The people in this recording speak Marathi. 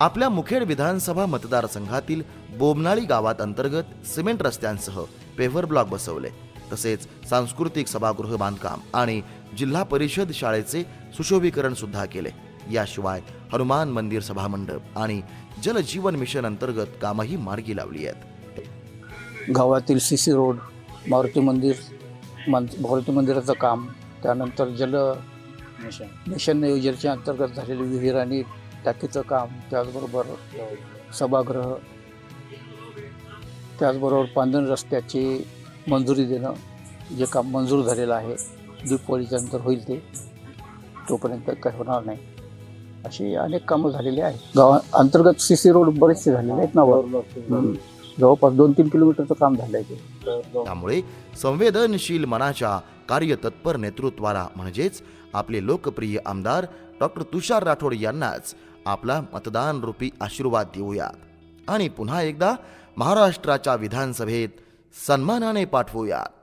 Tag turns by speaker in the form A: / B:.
A: आपल्या मुखेड विधानसभा मतदारसंघातील बोमनाळी गावात अंतर्गत सिमेंट रस्त्यांसह पेव्हर ब्लॉक बसवले. तसेच सांस्कृतिक सभागृह बांधकाम आणि जिल्हा परिषद शाळेचे सुशोभीकरण सुद्धा केले. याशिवाय हनुमान मंदिर सभामंडप आणि जलजीवन मिशन अंतर्गत कामही मार्गी लावली आहेत.
B: गावातील सी सी रोड मारुती मंदिर मन मारुती मंदिराचं काम त्यानंतर जल मिशन योजनेच्या अंतर्गत झालेली विहीर आणि टाकीचं काम त्याचबरोबर सभागृह त्याचबरोबर पांधण रस्त्याची मंजुरी देणं जे काम मंजूर झालेलं आहे दीपावलीच्या नंतर होईल ते तोपर्यंत काही होणार नाही. अशी अनेक कामं झालेली आहेत. गावा अंतर्गत सी सी रोड बरेचसे झालेले आहेत ना जवळपास दोन तीन किलोमीटरचं काम झालं आहे
A: त्यामुळे संवेदनशील मनाच्या कार्यतत्पर नेतृत्वाला म्हणजेच आपले लोकप्रिय आमदार डॉक्टर तुषार राठोड यांनाच आपला मतदान रूपी आशीर्वाद देऊयात. आणि पुन्हा एकदा महाराष्ट्राच्या विधानसभेत सन्मानाने पाठवूयात.